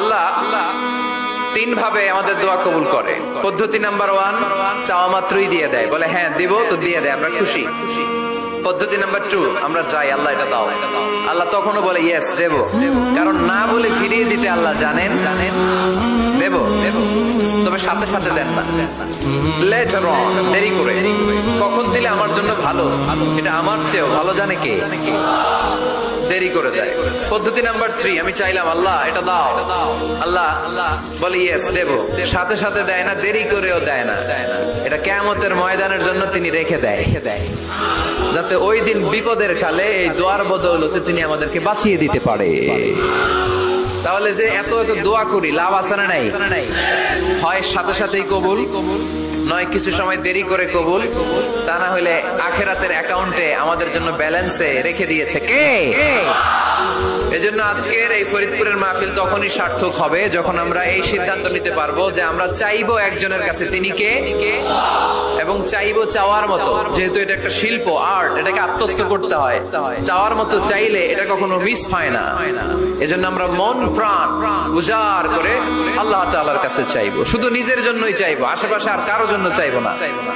আল্লাহ আল্লাহ তিন ভাবে আমাদের দোয়া কবুল করে। পদ্ধতি নাম্বার ওয়ান, চাওয়া মাত্রই দিয়ে দেয়। বলে হ্যাঁ দিব তো দিয়ে দেয়, আমরা খুশি। পদ্ধতি নাম্বার টু, আমরা যাই, আল্লাহ এটা দাও। আল্লাহ তখনও বলে, ইয়েস, দেব। কারণ না বলে ফিরিয়ে দিতে আল্লাহ জানেন জানেন, দেব দেব। তবে সাথে সাথে দেন না। লেটার অন দেরি করে। কখন দিলে আমার জন্য ভালো? এটা আমার চেয়েও ভালো জানে কে? দেরি করে দেয়। পদ্ধতি নাম্বার থ্রি আমি চাইলাম, আল্লাহ, এটা দাও। আল্লাহ আল্লাহ বলে ইয়েস দেব। সাথে সাথে দেয় না, দেরি করেও দেয় না। এটা কেমতের ময়দানের জন্য তিনি রেখে দেয় রেখে দেয়। যাতে ওই দিন বিপদের কালে এই দোয়ার বদৌলতে তিনি আমাদেরকে বাঁচিয়ে দিতে পারে। তাহলে যে এত এত দোয়া করি, লাভ আছে না নাই? হয় সাথে সাথেই কবুল, নয় কিছু সময় দেরি করে কবুল, তা না হলে আখেরাতের অ্যাকাউন্টে আমাদের জন্য ব্যালেন্সে রেখে দিয়েছে কে? আজকের এই ফরিদপুরের মাহফিল তখনই সার্থক হবে যখন আমরা এই সিদ্ধান্ত নিতে পারব যে আমরা চাইব একজনের কাছে তিনি কে? এবং চাইব চাওয়ার মতো, যেহেতু এটা একটা শিল্প আর্ট এটাকে আত্মস্থ করতে হয়। চাওয়ার মতো চাইলে এটা কখনো মিস হয় না। এজন্য আমরা মন, প্রাণ উজাড় করে আল্লাহ তাআলার কাছে চাইব। শুধু নিজের জন্যই চাইব, আশেপাশে আর কারও জন্য চাইব না চাইব না।